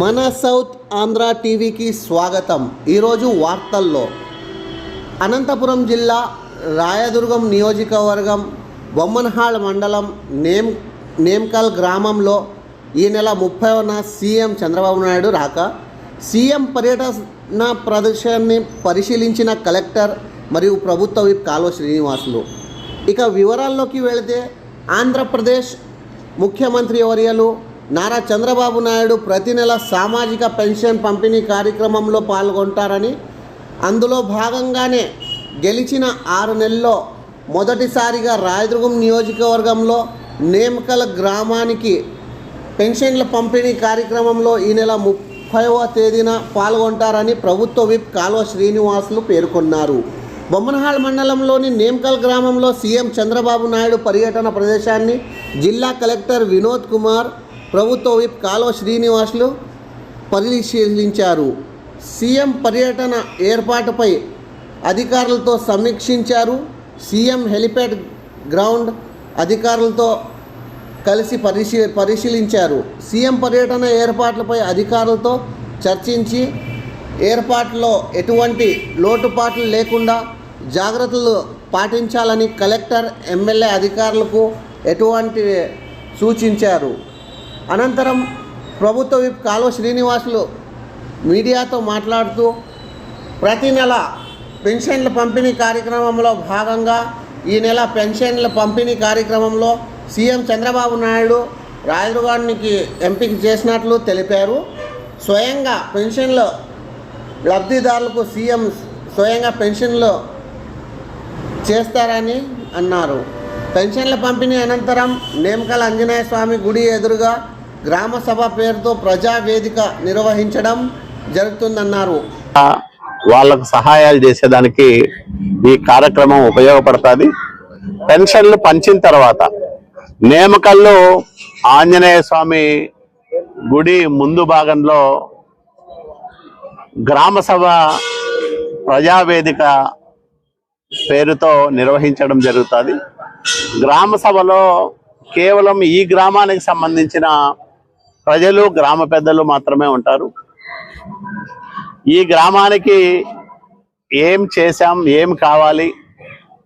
మన సౌత్ ఆంధ్ర టీవీకి స్వాగతం. ఈరోజు వార్తల్లో అనంతపురం జిల్లా రాయదుర్గం నియోజకవర్గం బొమ్మన్హాళ్ మండలం నేమ్ నేమ్కల్ గ్రామంలో ఈ నెల ముప్పైన సీఎం చంద్రబాబు నాయుడు రాక సీఎం పర్యటన ప్రదర్శనని పరిశీలించిన కలెక్టర్ మరియు ప్రభుత్వ విప్ కాలువ శ్రీనివాసులు. ఇక వివరాల్లోకి వెళితే ఆంధ్రప్రదేశ్ ముఖ్యమంత్రి వర్యలు నారా చంద్రబాబు నాయుడు ప్రతి నెల సామాజిక పెన్షన్ పంపిణీ కార్యక్రమంలో పాల్గొంటారని అందులో భాగంగానే గెలిచిన ఆరు నెలల్లో మొదటిసారిగా రాయదుర్గం నియోజకవర్గంలో నేమకల గ్రామానికి పెన్షన్ల పంపిణీ కార్యక్రమంలో ఈ నెల ముప్పైవ తేదీన పాల్గొంటారని ప్రభుత్వ విప్ కాలువ శ్రీనివాసులు పేర్కొన్నారు. బొమ్మనహాల్ మండలంలోని నేమ్కల్ గ్రామంలో సీఎం చంద్రబాబు నాయుడు పర్యటన ప్రదేశాన్ని జిల్లా కలెక్టర్ వినోద్ కుమార్ ప్రభుత్వ విప్ కాలువ శ్రీనివాసులు పరిశీలించారు. సీఎం పర్యటన ఏర్పాటుపై అధికారులతో సమీక్షించారు. సీఎం హెలిప్యాడ్ గ్రౌండ్ అధికారులతో కలిసి పరిశీ పరిశీలించారు. సీఎం పర్యటన ఏర్పాట్లపై అధికారులతో చర్చించి ఏర్పాట్లో ఎటువంటి లోటుపాట్లు లేకుండా జాగ్రత్తలు పాటించాలని కలెక్టర్ ఎమ్మెల్యే అధికారులకు ఎటువంటి సూచించారు. అనంతరం ప్రభుత్వ విప్ కాలువ శ్రీనివాసులు మీడియాతో మాట్లాడుతూ ప్రతి నెల పెన్షన్ల పంపిణీ కార్యక్రమంలో భాగంగా ఈ నెల పెన్షన్ల పంపిణీ కార్యక్రమంలో సీఎం చంద్రబాబు నాయుడు రాయదుర్గానికి ఎంపిక చేసినట్లు తెలిపారు. స్వయంగా పెన్షన్లు లబ్ధిదారులకు సీఎం స్వయంగా పెన్షన్లు చేస్తారని అన్నారు. పెన్షన్ల పంపిణీ అనంతరం నేమకల ఆంజనేయ స్వామి గుడి ఎదురుగా గ్రామ సభ పేరుతో ప్రజా వేదిక నిర్వహించడం జరుగుతుందన్నారు. వాళ్ళకు సహాయాలు చేసేదానికి ఈ కార్యక్రమం ఉపయోగపడుతుంది. పెన్షన్లు పంచిన తర్వాత నేమకల్లో ఆంజనేయ స్వామి గుడి ముందు భాగంలో గ్రామ సభ ప్రజావేదిక పేరుతో నిర్వహించడం జరుగుతుంది. గ్రామ సభలో కేవలం ఈ గ్రామానికి సంబంధించిన ప్రజలు గ్రామ పెద్దలు మాత్రమే ఉంటారు. ఈ గ్రామానికి ఏం చేశాం ఏం కావాలి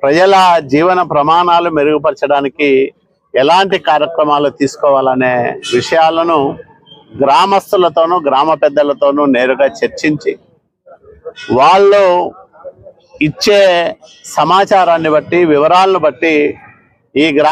ప్రజల జీవన ప్రమాణాలు మెరుగుపరచడానికి ఎలాంటి కార్యక్రమాలు తీసుకోవాలనే విషయాలను గ్రామస్తులతోనూ గ్రామ పెద్దలతోనూ నేరుగా చర్చించి వాళ్ళు ఇచ్చే సమాచారాన్ని బట్టి వివరాలను బట్టి ఈ గ్రామ